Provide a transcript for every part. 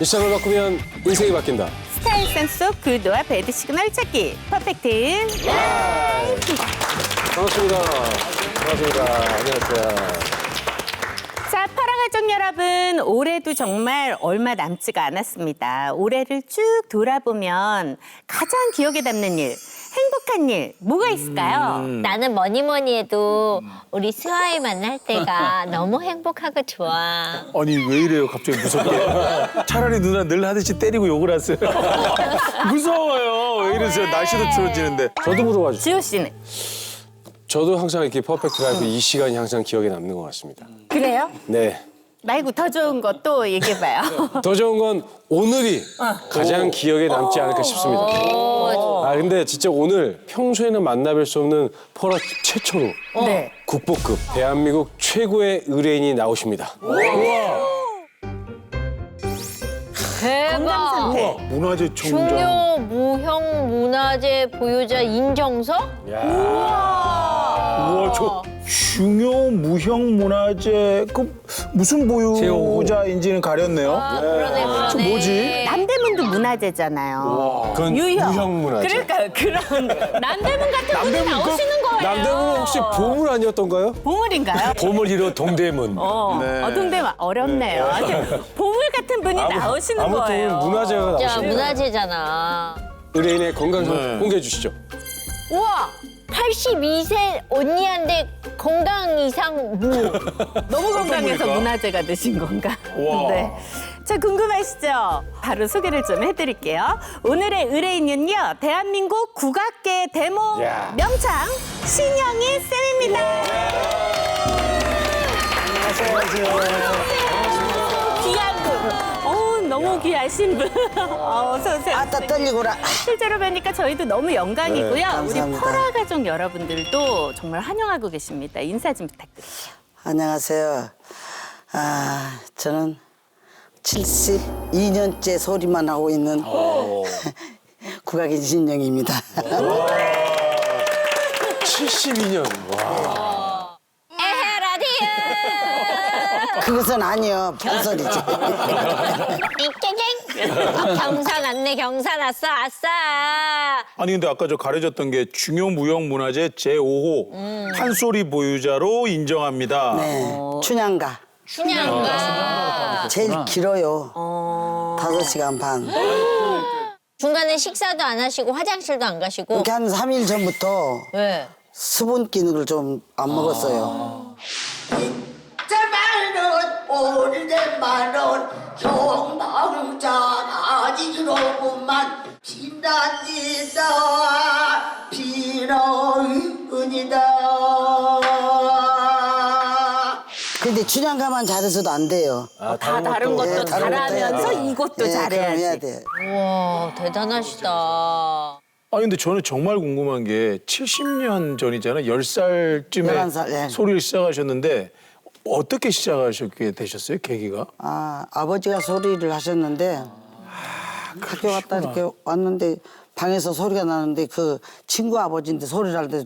일상을 바꾸면 인생이 바뀐다. 스타일 센스 속 굿노와 배드 시그널 찾기 퍼펙트 반갑습니다. 반갑습니다. 안녕하세요. 자 파라가족 여러분 올해도 정말 얼마 남지가 않았습니다 올해를 쭉 돌아보면 가장 기억에 남는 일 행복한 일 뭐가 있을까요? 나는 뭐니 뭐니 해도 우리 스와이 만날 때가 너무 행복하고 좋아. 아니 왜 이래요 갑자기 무섭게 차라리 누나 늘 하듯이 때리고 욕을 하세요 무서워요 왜 이러세요 날씨도 추워지는데 저도 물어봐 주세요. 지호 씨는 저도 항상 이렇게 퍼펙트 라이프 이 시간이 항상 기억에 남는 것 같습니다. 그래요? 네. 말고 더 좋은 거 또 얘기해봐요 더 좋은 건 오늘이 가장 기억에 남지 않을까 싶습니다. 아 근데 진짜 오늘 평소에는 만나뵐 수 없는 포라 최초로 네. 국보급 대한민국 최고의 의뢰인이 나오십니다. 건강 상태 문화재 총장 중요 무형 문화재 보유자 인정서? 우와 저 중요 무형 문화재 그 무슨 보유자인지는 가렸네요 아, 그러네, 그러네. 저 뭐지? 남대문도 문화재잖아요 그건 유형. 유형 문화재. 그러니까 그런 남대문 같은 분이 나오시는 거예요 남대문은 혹시 보물 아니었던가요? 보물인가요? 보물 이로 동대문. 어, 네. 어 동대문 어렵네요. 하여튼 보물 같은 분이 나오시는 아무튼 거예요. 문화재가 자, 나오시네요. 문화재잖아. 의뢰인의 건강 좀 네. 공개해 주시죠. 우와! 82세 언니한테 건강 이상 무. 너무 건강해서? 문화재가 되신 건가? 우와. 네. 자, 궁금하시죠? 바로 소개를 좀 해드릴게요. 오늘의 의뢰인은요, 대한민국 국악계 대모 야. 명창 신영희 쌤입니다. 귀한 분. 어, 너무 귀하신 분. 어, 어서 오세요. 아따 떨리고라. 실제로 뵈니까 저희도 너무 영광이고요. 우리 감사합니다. 퍼라 가족 여러분들도 정말 환영하고 계십니다. 인사 좀 부탁드립니다. 안녕하세요. 아, 저는 72년째 소리만 하고 있는 국악인 신영입니다. 72년. 와. 에헤, 라디오! 그것은 아니요. 별소리지. 땡땡! 경사 났네, 경사 났어, 아싸! 아니 근데 아까 저 가려졌던 게 중요 무형 문화재 제5호 판소리 보유자로 인정합니다 네. 춘향가. 춘향가. 제일 길어요. 다섯 시간 반. 중간에 식사도 안 하시고 화장실도 안 가시고. 이렇게 한 3일 전부터 왜? 수분 기능을 좀 안 먹었어요. 제말은 오래만은 형방자가 아니로구만 빛납니다 비로운이다 근데 춘향가만 잘해서도 안 돼요. 다 다른 것도 예, 다른 것도 해야 잘하면서. 이것도 예, 그럼 잘해야지. 해야 돼. 우와, 대단하시다. 아니 근데 저는 정말 궁금한 게 70년 전이잖아요 10살쯤에 11살, 예. 소리를 시작하셨는데 어떻게 시작하셨게 되셨어요 계기가? 아, 아버지가 소리를 하셨는데 학교 갔다 이렇게 왔는데 방에서 소리가 나는데 그 친구 아버지인데 소리를 할때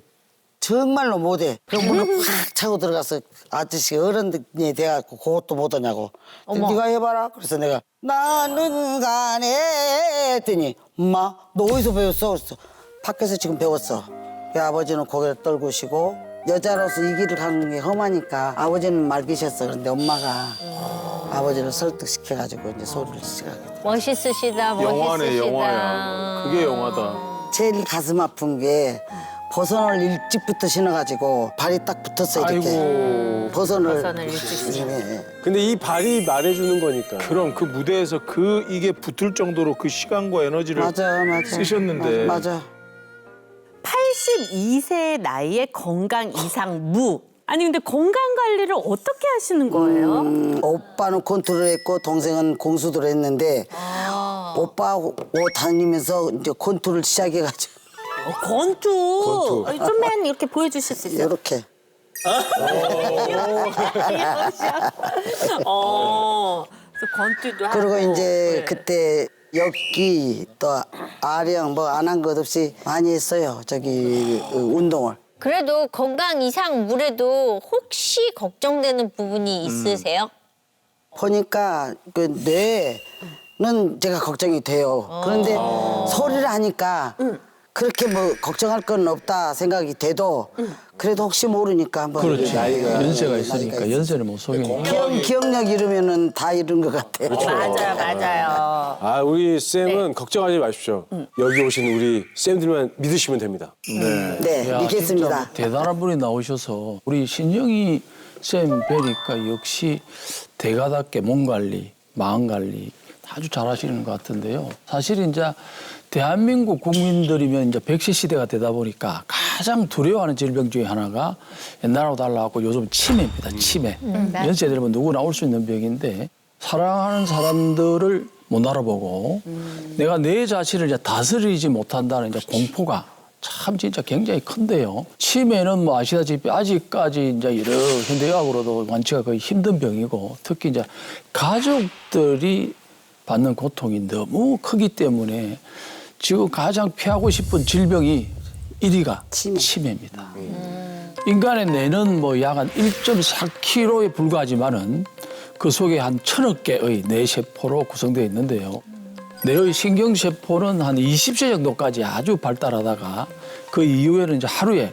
정말로 못해. 그 문을 확 차고 들어가서 아저씨 어른이 돼갖고 그것도 못하냐고. 네가 해봐라. 그래서 내가 나는 가네 했더니 엄마 너 어디서 배웠어? 그래서 밖에서 지금 배웠어. 그 아버지는 고개를 떨구시고 여자로서 이 길을 가는 게 험하니까 아버지는 말기셨어. 그런데 엄마가 아버지를 설득시켜가지고 이제 소리를 시작하게 돼. 멋있으시다, 멋있으시다. 영화네 영화야 그게 영화다 제일 가슴 아픈 게 버선을 일찍부터 신어가지고 발이 딱 붙었어 이렇게. 아이고 버선을. 버선을 일찍 신어. 예, 예. 근데 이 발이 말해주는 거니까. 그럼 그 무대에서 그 이게 붙을 정도로 그 시간과 에너지를 맞아, 맞아. 쓰셨는데. 맞아. 맞아. 82세 나이에 건강 이상 무. 아니 근데 건강 관리를 어떻게 하시는 거예요? 음, 오빠는 컨트롤 했고 동생은 공수들 했는데 오빠 하고 다니면서 이제 컨트롤 시작해가지고 어, 건투. 건투. 어, 좀만 이렇게 보여주실 수 있어요? 이렇게. 어. 그래서 건투도 하고. 그리고 이제 네. 그때 엽기 또 아령 뭐 안 한 것 없이 많이 했어요. 저기 그 운동을. 그래도 건강 이상 물에도 혹시 걱정되는 부분이 있으세요? 보니까 그뇌 제가 걱정이 돼요. 그런데 소리를 하니까 그렇게 뭐 걱정할 건 없다 생각이 돼도 그래도 혹시 모르니까 한번 그렇지. 나이가 연세가 있으니까 연세는 못 속이니까. 기억, 기억력 잃으면은 다 잃은 것 같아요. 맞아요, 맞아요. 아 우리 쌤은 걱정하지 마십시오. 여기 오신 우리 쌤들만 믿으시면 됩니다. 네, 야, 믿겠습니다. 진짜 뭐 대단한 분이 나오셔서 우리 신영이 쌤 뵈니까 역시 대가답게 몸 관리, 마음 관리 아주 잘하시는 것 같은데요. 사실 이제 대한민국 국민들이면 이제 백세 시대가 되다 보니까 가장 두려워하는 질병 중에 하나가 옛날하고 달라갖고 요즘 치매입니다. 치매. 연세 들면 누구 나 올 수 있는 병인데 사랑하는 사람들을 못 알아보고 내가 내 자신을 이제 다스리지 못한다는 이제 공포가 참 진짜 굉장히 큰데요. 치매는 뭐 아시다시피 아직까지 이제 이런 현대의학으로도 완치가 거의 힘든 병이고 특히 이제 가족들이 받는 고통이 너무 크기 때문에 지금 가장 피하고 싶은 질병이 1위가 치매. 치매입니다. 인간의 뇌는 뭐 약 한 1.4kg에 불과하지만은 그 속에 한 천억 개의 뇌세포로 구성되어 있는데요. 뇌의 신경세포는 한 20세 정도까지 아주 발달하다가 그 이후에는 이제 하루에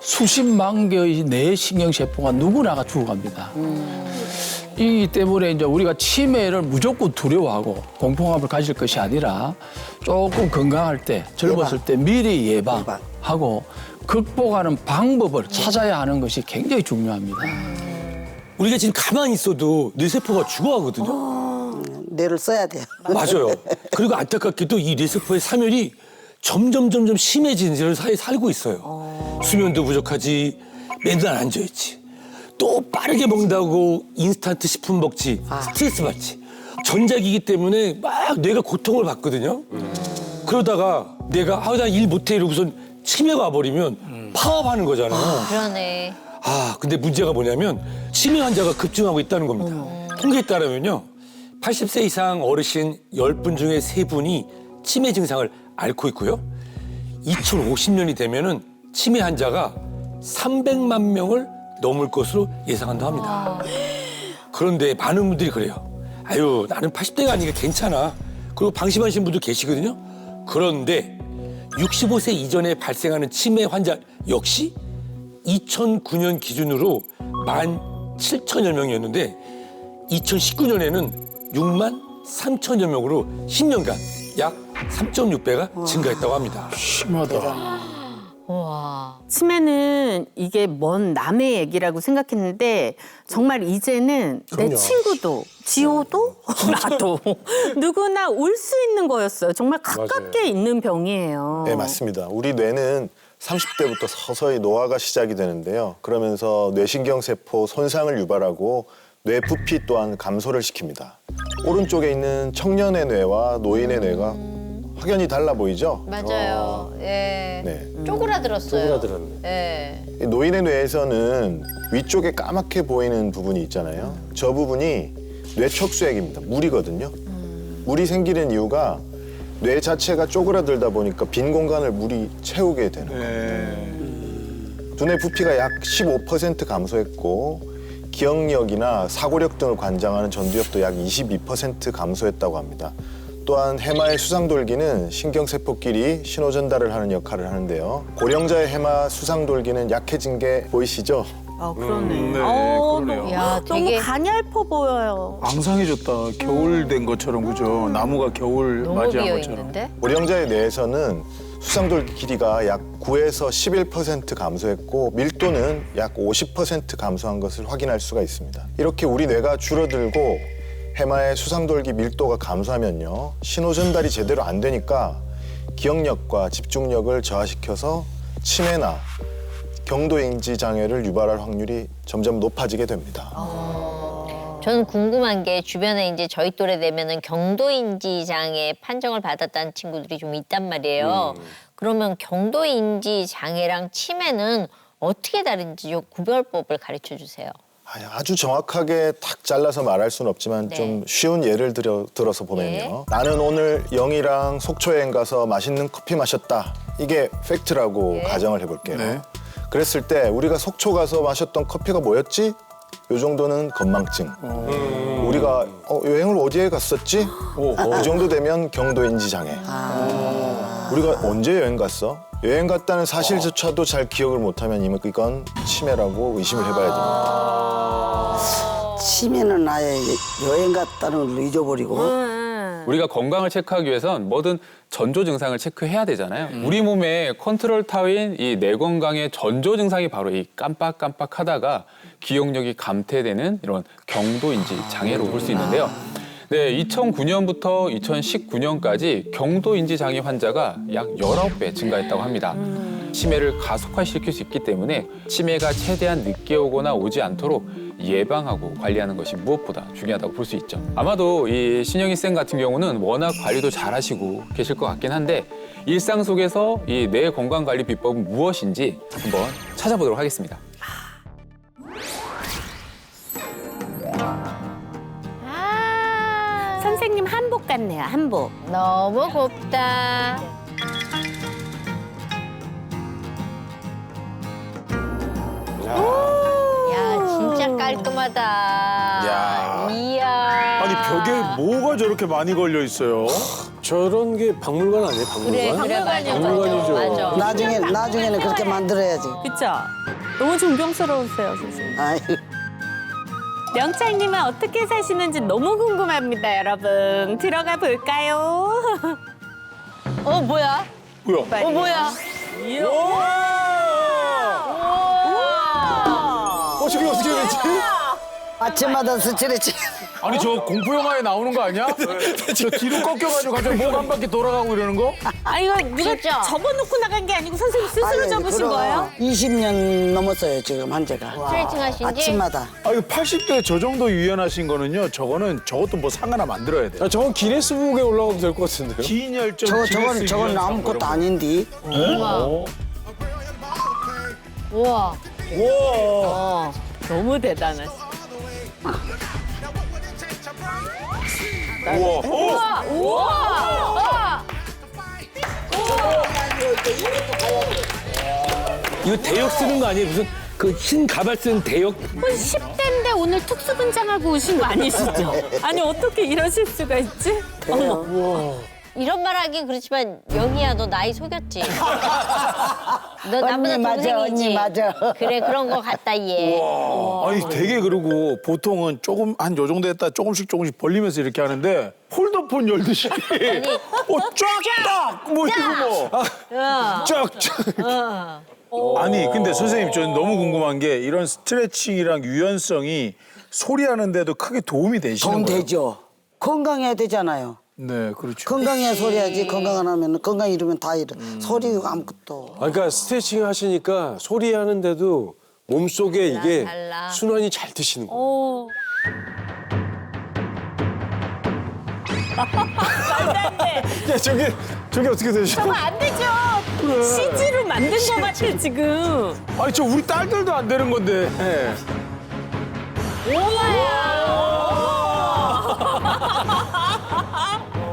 수십만 개의 뇌 신경세포가 누구나가 죽어갑니다. 이 때문에 이제 우리가 치매를 무조건 두려워하고 공포감을 가질 것이 아니라 조금 건강할 때 젊었을 때 미리 예방하고 극복하는 방법을 찾아야 하는 것이 굉장히 중요합니다. 우리가 지금 가만히 있어도 뇌세포가 죽어가거든요. 뇌를 써야 돼요. 맞아요. 그리고 안타깝게도 이 뇌세포의 사멸이 점점 점점 심해지는 사이에 살고 있어요. 수면도 부족하지, 맨날 앉아있지. 또 빠르게 먹는다고 인스턴트 식품 먹지, 스트레스 받지. 전자기기 때문에 막 뇌가 고통을 받거든요. 그러다가 내가 아우 나일 못해 이러고선 치매가 와버리면 파업하는 거잖아요. 그러네. 아, 근데 문제가 뭐냐면 치매 환자가 급증하고 있다는 겁니다. 통계에 따르면요. 80세 이상 어르신 10분 중에 3분이 치매 증상을 앓고 있고요. 2050년이 되면은 치매 환자가 300만 명을 넘을 것으로 예상한다 합니다. 그런데 많은 분들이 그래요. 아유, 나는 80대가 아니니까 괜찮아. 그리고 방심하시는 분도 계시거든요. 그런데 65세 이전에 발생하는 치매 환자 역시 2009년 기준으로 17,000여 명이었는데 2019년에는 6만 3천여 명으로 10년간 약 3.6배가 증가했다고 합니다. 심하다. 우와. 치매는 이게 먼 남의 얘기라고 생각했는데 정말 이제는 내 친구도 지호도 나도 누구나 올 수 있는 거였어요. 정말 가깝게 있는 병이에요. 네, 맞습니다. 우리 뇌는 30대부터 서서히 노화가 시작이 되는데요. 그러면서 뇌신경 세포 손상을 유발하고 뇌 부피 또한 감소를 시킵니다. 오른쪽에 있는 청년의 뇌와 노인의 뇌가 확연히 달라 보이죠? 맞아요. 예. 네. 쪼그라들었어요. 쪼그라들었네. 예. 이 노인의 뇌에서는 위쪽에 까맣게 보이는 부분이 있잖아요. 저 부분이 뇌척수액입니다. 물이거든요. 물이 생기는 이유가 뇌 자체가 쪼그라들다 보니까 빈 공간을 물이 채우게 되는 거예요. 두뇌 부피가 약 15% 감소했고 기억력이나 사고력 등을 관장하는 전두엽도 약 22% 감소했다고 합니다. 또한 해마의 수상돌기는 신경세포끼리 신호 전달을 하는 역할을 하는데요. 고령자의 해마 수상돌기는 약해진 게 보이시죠? 아 그러네. 음, 네, 어, 그러네요. 너무, 야, 너무 되게- 가냘퍼 보여요. 앙상해졌다. 겨울 된 것처럼 그죠? 나무가 겨울 너무 맞이한 비어 것처럼. 있는데? 고령자의 뇌에서는 수상돌기 길이가 약 9에서 11% 감소했고 밀도는 약 50% 감소한 것을 확인할 수가 있습니다. 이렇게 우리 뇌가 줄어들고 해마의 수상돌기 밀도가 감소하면요. 신호 전달이 제대로 안 되니까 기억력과 집중력을 저하시켜서 치매나 경도 인지 장애를 유발할 확률이 점점 높아지게 됩니다. 저는 궁금한 게 주변에 이제 저희 또래 되면은 경도인지 장애 판정을 받았다는 친구들이 좀 있단 말이에요. 그러면 경도인지 장애랑 치매는 어떻게 다른지 요 구별법을 가르쳐 주세요. 아, 아주 정확하게 탁 잘라서 말할 수는 없지만 네. 좀 쉬운 예를 들어, 들어서 보면요. 나는 오늘 영희랑 속초 여행 가서 맛있는 커피 마셨다. 이게 팩트라고 네. 가정을 해볼게요. 네. 그랬을 때 우리가 속초 가서 마셨던 커피가 뭐였지? 요 정도는 건망증. 우리가 어, 여행을 어디에 갔었지? 그 정도 되면 경도인지 장애. 우리가 언제 여행 갔어? 여행 갔다는 사실조차도 잘 기억을 못하면 이건- 이건 치매라고 의심을 해봐야 됩니다. 치매는 아예 여행 갔다는 걸 잊어버리고 우리가 건강을 체크하기 위해선 뭐든 전조 증상을 체크해야 되잖아요. 우리 몸의 컨트롤 타워인 이 뇌 건강의 전조 증상이 바로 이 깜빡깜빡하다가 기억력이 감퇴되는 이런 경도인지 장애로 볼 수 있는데요. 네, 2009년부터 2019년까지 경도 인지 장애 환자가 약 19배 증가했다고 합니다. 치매를 가속화시킬 수 있기 때문에 치매가 최대한 늦게 오거나 오지 않도록 예방하고 관리하는 것이 무엇보다 중요하다고 볼 수 있죠. 아마도 이 신영희 쌤 같은 경우는 워낙 관리도 잘하시고 계실 것 같긴 한데 일상 속에서 이 뇌 건강 관리 비법은 무엇인지 한번 찾아보도록 하겠습니다. 같네요, 한복. 너무 곱다. 야, 진짜 깔끔하다. 야. 이야. 아니 벽에 뭐가 저렇게 많이 걸려 있어요? 저런 게 박물관 아니에요? 그래, 박물관? 맞아, 박물관이죠. 맞아. 맞아. 나중에 나중에는 그렇게 만들어야지. 그쵸? 너무 존경스러우세요, 선생님. 아이 명창님은 어떻게 사시는지 너무 궁금합니다, 여러분. 들어가 볼까요? 어, 뭐야? 뭐야? 어, 뭐야? 어, 저게 어떻게 됐지? 아침마다 스트레칭. 아니 저 공포 영화에 나오는 거 아니야? 저 뒤로 꺾여가지고 갑자기 목 한 바퀴 돌아가고 이러는 거? 아, 이거 누가 진짜? 접어놓고 나간 게 아니고 선생님 스스로 아니, 접으신 거예요? 20년 넘었어요 지금 한제가. 스트레칭 하신 지? 아침마다. 아 이거 80대 저 정도 유연하신 거는요. 저거는 저것도 뭐 상 하나 만들어야 돼. 아, 저건 기네스북에 올라가도 될 것 같은데요? 기인열정. 저거 기네스 저건 저건 아무것도 이런 거. 아닌데. 우와. 어, 너무 대단하시. 우와. 우와. 우와. 이거 대역 쓰는 거 아니에요? 무슨 그 흰 가발 쓴 대역? 10대인데 오늘 특수 분장하고 오신 거 아니시죠? 아니, 어떻게 이러실 수가 있지? 어머. 이런 말 하긴 그렇지만 영희야 너 나이 속였지. 너 나보다 언니 맞아, 동생이지. 언니 맞아. 그래 그런 거 같다 얘. 아니 되게 그러고 보통은 조금 한 요 정도 했다 조금씩 조금씩 벌리면서 이렇게 하는데 폴더폰 열듯이 어쫙딱뭐 이거 뭐 쫙쫙 아니 근데 선생님 저는 너무 궁금한 게 이런 스트레칭이랑 유연성이 소리 하는데도 크게 도움이 되시는 돈 거예요? 되죠. 건강해야 되잖아요. 네 그렇죠. 건강해야 소리하지. 건강 안 하면 건강 잃으면 다 잃어. 소리가 아무것도. 아, 그러니까 스트레칭 하시니까 소리 하는데도 몸속에 이게 달라. 순환이 잘 되시는 거예요. 오. 야, 저게, 저게 어떻게 되죠? 저거 안 되죠? CG로 만든 거 같아, 지금. 아니 저 우리 딸들도 안 되는 건데. 네.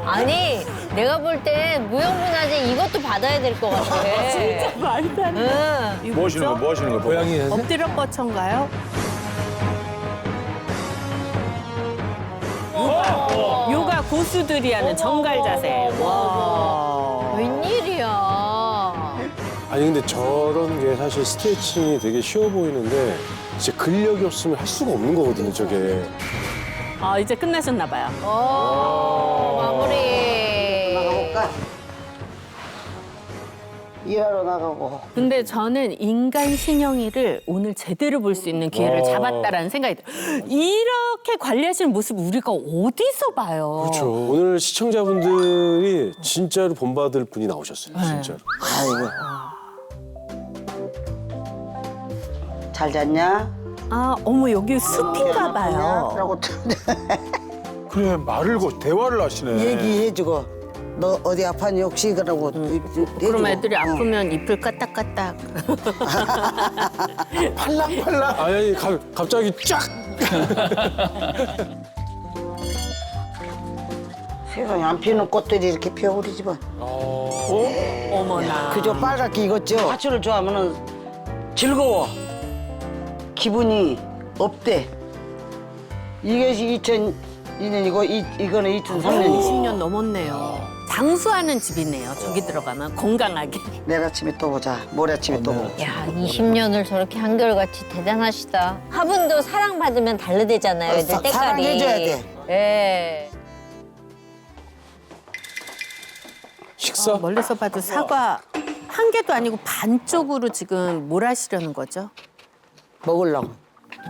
아니 내가 볼 땐 무형문화재 이것도 받아야 될 것 같아. 진짜 말도 안 돼. 응. 뭐 하시는 거 뭐죠? 뭐 하시는 거 고양이 엎드려 뻗쳐인가요? 요가 고수들이 하는 정갈 자세. 와. 웬일이야. 아니, 근데 저런 게 사실 스트레칭이 되게 쉬워 보이는데 진짜 근력이 없으면 할 수가 없는 거거든요, 저게. 아, 이제 끝나셨나 봐요. 오 일하러 나가고. 근데 저는 인간 신영이를 오늘 제대로 볼 수 있는 기회를 잡았다라는 생각이 들어요. 이렇게 관리하시는 모습 우리가 어디서 봐요? 그렇죠. 오늘 시청자분들이 진짜로 본받을 분이 나오셨어요, 진짜로. 아이고. 잘 잤냐? 아, 어머, 여기 숲인가 봐요. 라고 그래 말을 거 대화를 하시네. 얘기해주고 너 어디 아파니 혹시 그러고 그럼 애들이 아프면 잎을 까딱까딱. 아니, 아니 가- 갑자기 쫙! 세상에 안 피는 꽃들이 이렇게 피어 우리 집은 어머나. 그저 빨갛게 익었죠? 화초를 좋아하면은 즐거워. 기분이 없대. 이게 2002년이고 이, 이거는 2003년이고 20년 넘었네요. 장수하는 집이네요. 저기 들어가면 건강하게. 내일 아침에 또 보자. 모레 아침에 또 보자. 야, 20년을 저렇게 한결같이 대단하시다. 화분도 사랑받으면 다르대잖아요, 어, 애들 사- 때깔이. 사랑해줘야 돼. 예. 식사? 어, 멀리서 봐도 사과 한 개도 아니고 반쪽으로 지금 뭘 하시려는 거죠? 먹으려고.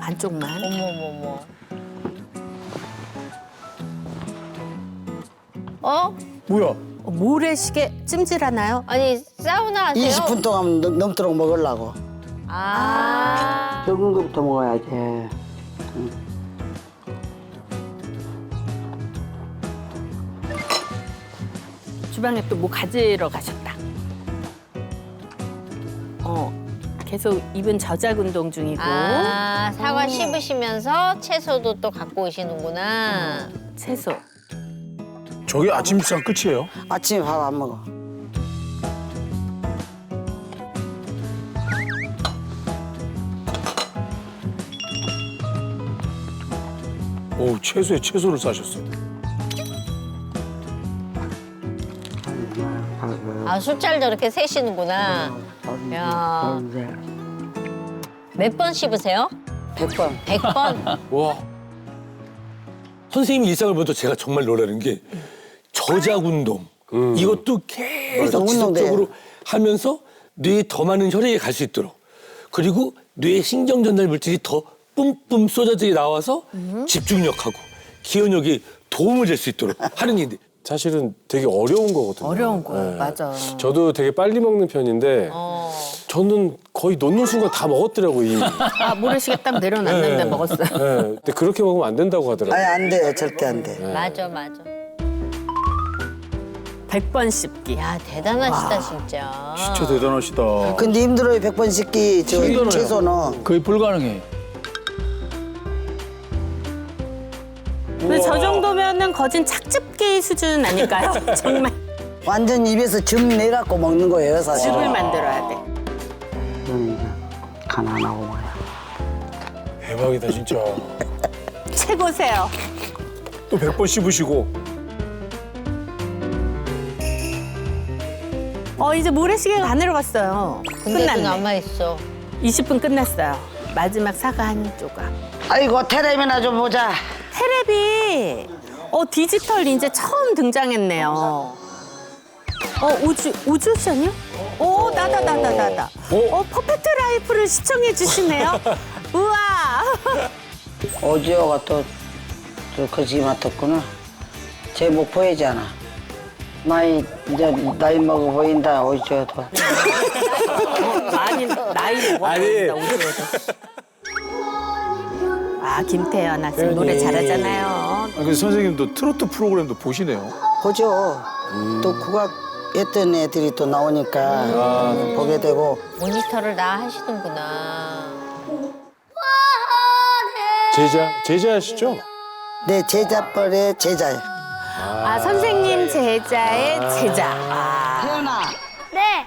반쪽만. 어머머머. 어? 뭐야? 어, 모래시계 찜질하나요? 아니, 사우나 하세요? 20분 동안 넘- 넘도록 먹으려고. 아. 적은 것부터 먹어야지. 주방에 또 뭐 가지러 가셨다. 어, 계속 입은 저작 운동 중이고 아, 사과 씹으시면서 채소도 또 갖고 오시는구나. 채소. 저게 아침 식사 끝이에요? 아침에 밥 안 먹어. 오 채소에 채소를 싸셨어. 아, 숫자를 저렇게 세시는구나. 야. 몇 번 씹으세요? 100번. 100번? 와. 선생님 일상을 보면서 제가 정말 놀라는 게 저작 운동 이것도 계속 맞아. 지속적으로 하면서 뇌에 더 많은 혈액이 갈 수 있도록 그리고 뇌에 신경 전달 물질이 더 뿜뿜 쏟아져 나와서 집중력하고 기억력에 도움을 줄 수 있도록 하는 일인데 사실은 되게 어려운 거거든요. 어려운 거예요. 네. 맞아. 저도 되게 빨리 먹는 편인데 어. 저는 거의 놓는 순간 다 먹었더라고요. 이미. 아, 모래시계 딱 내려놨는데 네. 먹었어요. 네. 근데 그렇게 먹으면 안 된다고 하더라고요. 아니 안 돼. 절대 안 돼. 맞아, 맞아. 100번 씹기. 야, 대단하시다, 진짜. 진짜 대단하시다. 근데 힘들어요. 100번 씻기 저 힘들어요. 채소는. 거의 불가능해. 근데 저 정도면은 거진 착즙기 수준 아닐까요? 정말 완전 입에서 즙 내갖고 먹는 거예요 사실. 즙을 만들어야 돼. 이거는 이제 간안 하고 먹어요. 대박이다 진짜. 최고세요. 또 100번 씹으시고. 어, 이제 모래시계가 안 내려갔어요. 근데도 끝났네. 남아 있어. 20분 끝났어요. 마지막 사과 한 조각. 아이고 테레비나 좀 보자. 테레비. 어, 디지털 이제 처음 등장했네요. 어, 우주, 우주션이요? 오, 나다, 나다, 나다. 어, 퍼펙트 라이프를 시청해 주시네요. 우와. 오디오가 또, 또 거지 맡았구나. 제목 보이잖아. 많이 이제 나이 먹어 보인다 오디오도. 많이 나이 먹어 아니. 보인다, 우주에서. 아, 김태현 학생 노래. 잘하잖아요. 아, 근데 선생님도 트로트 프로그램도 보시네요. 보죠. 또 국악 했던 애들이 또 나오니까 보게 되고 모니터를 다 하시는구나. 제자 제자시죠? 내 제자뻘의 제자야. 아, 선생님 제자의 제자. 아. 태연아. 네.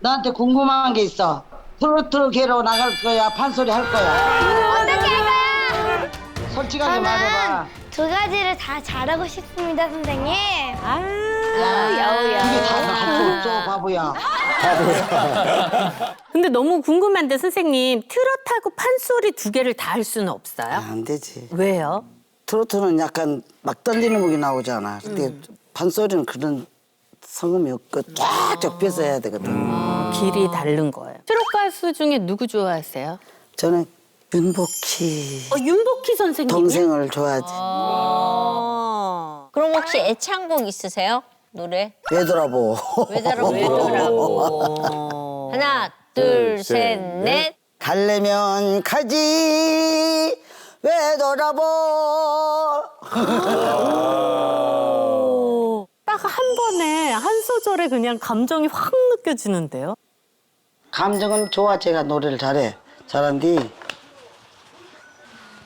나한테 궁금한 게 있어. 트로트 개로 나갈 거야? 판소리 할 거야? 어떻게 할 거야? 솔직하게 말해봐. 두 가지를 다 잘하고 싶습니다, 선생님. 아, 야우야. 이게 다 할수 없어, 바보야. 근데 너무 궁금한데 선생님 트롯하고 판소리 두 개를 다 할 수는 없어요? 안 되지. 왜요? 트로트는 약간 막 던지는 곡이 나오잖아. 근데 판소리는 그런 성음이 없고 쫙쫙 펴서 해야 되거든. 길이 다른 거예요. 트롯 가수 중에 누구 좋아하세요? 저는 윤복희 어, 윤복희 선생님. 동생을 좋아하지. 어. 그럼 혹시 애창곡 있으세요? 노래? 왜 돌아보? 왜 저러 왜 저러고. 하나, 둘, 셋, 넷. 갈래면 가지 왜 돌아보? 딱 한 번에 한 소절에 그냥 감정이 확 느껴지는데요. 감정은 좋아 제가 노래를 잘해 잘한디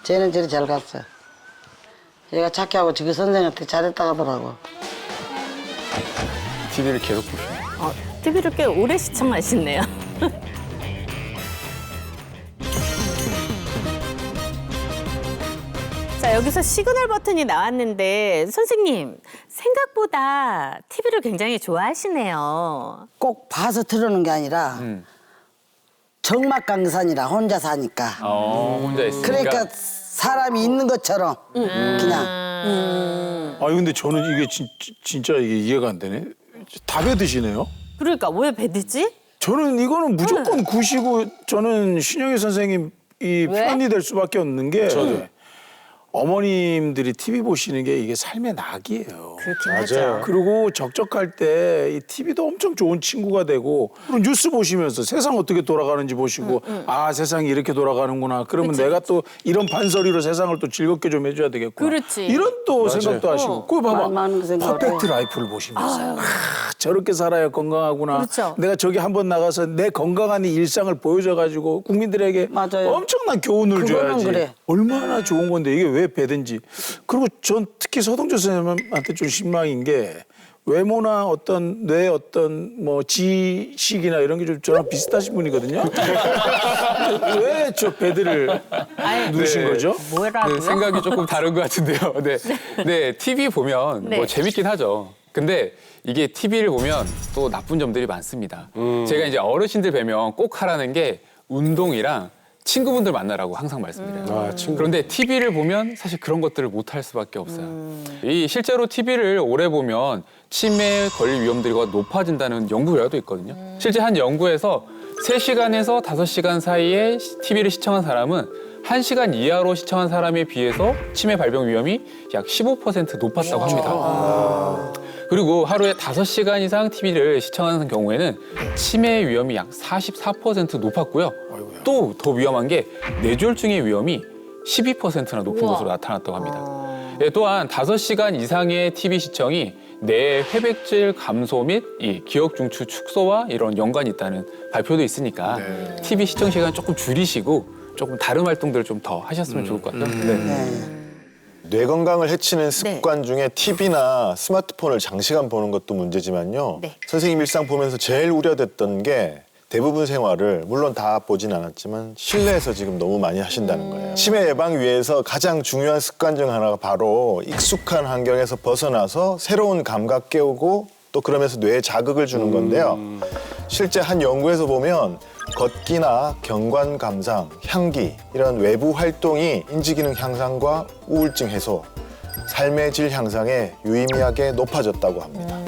쟤는 저리 잘 갔어 얘가 착해 하고 저기 선생한테 잘했다 하더라고 TV를 계속 보시네. 어, TV를 꽤 오래 시청하시네요. 자, 여기서 시그널 버튼이 나왔는데 선생님 생각보다 TV를 굉장히 좋아하시네요. 꼭 봐서 틀어놓은 게 아니라 정막 강산이라 혼자 사니까 어, 혼자 있으니까. 그러니까 사람이 있는 것처럼 그냥 아니 근데 저는 이게 진, 진짜 이게 이해가 안 되네. 답에 드시네요. 그러니까 왜 배드지? 저는 이거는 무조건 구시고 저는 신영희 선생님 이 편이 될 수밖에 없는 게 어머님들이 TV 보시는 게 이게 삶의 낙이에요. 그렇긴 맞아요. 그리고 적적할 때 이 TV도 엄청 좋은 친구가 되고 그리고 뉴스 보시면서 세상 어떻게 돌아가는지 보시고 아 세상이 이렇게 돌아가는구나. 그러면 내가 또 이런 판서리로 세상을 또 즐겁게 좀 해줘야 되겠구나. 그렇지. 이런 또 생각도 하시고. 그거 봐봐. 많은 생각을 퍼펙트 해. 라이프를 보시면서 아, 저렇게 살아야 건강하구나. 그렇죠. 내가 저기 한번 나가서 내 건강한 일상을 보여줘가지고 국민들에게 맞아요. 엄청난 교훈을 그거는 줘야지. 그래. 얼마나 좋은 건데 이게 왜 배든지. 그리고 전 특히 서동조 선생님한테 좀 신망인 게 외모나 어떤 뇌 어떤 뭐 지식이나 이런 게 좀 저랑 비슷하신 분이거든요. 왜 저 배드를 누르신 네. 거죠? 뭐라고요? 네, 생각이 조금 다른 것 같은데요. 네, 네, TV 보면 네. 뭐 재밌긴 하죠. 근데 이게 TV를 보면 또 나쁜 점들이 많습니다. 제가 이제 어르신들 뵈면 꼭 하라는 게 운동이랑 친구분들 만나라고 항상 말씀드려요. 아, 친구. 그런데 TV를 보면 사실 그런 것들을 못 할 수밖에 없어요. 이 실제로 TV를 오래 보면 치매 걸릴 위험들이 높아진다는 연구 결과도 있거든요. 실제 한 연구에서 3시간에서 5시간 사이에 TV를 시청한 사람은 1시간 이하로 시청한 사람에 비해서 치매 발병 위험이 약 15% 높았다고 합니다. 그리고 하루에 5시간 이상 TV를 시청하는 경우에는 치매 위험이 약 44% 높았고요. 또 더 위험한 게 뇌졸중의 위험이 12%나 높은 것으로 나타났다고 합니다. 예, 또한 5시간 이상의 TV 시청이 뇌 회백질 감소 및 이 기억 중추 축소와 이런 연관이 있다는 발표도 있으니까 TV 시청 시간 조금 줄이시고 조금 다른 활동들을 좀 더 하셨으면 좋을 것 같아요. 네. 뇌 건강을 해치는 습관 중에 TV나 스마트폰을 장시간 보는 것도 문제지만요. 네. 선생님 일상 보면서 제일 우려됐던 게 대부분 생활을 물론 다 보진 않았지만 실내에서 지금 너무 많이 하신다는 거예요. 치매 예방 위해서 가장 중요한 습관 중 하나가 바로 익숙한 환경에서 벗어나서 새로운 감각 깨우고 또 그러면서 뇌에 자극을 주는 건데요. 실제 한 연구에서 보면 걷기나 경관 감상, 향기 이런 외부 활동이 인지 기능 향상과 우울증 해소, 삶의 질 향상에 유의미하게 높아졌다고 합니다.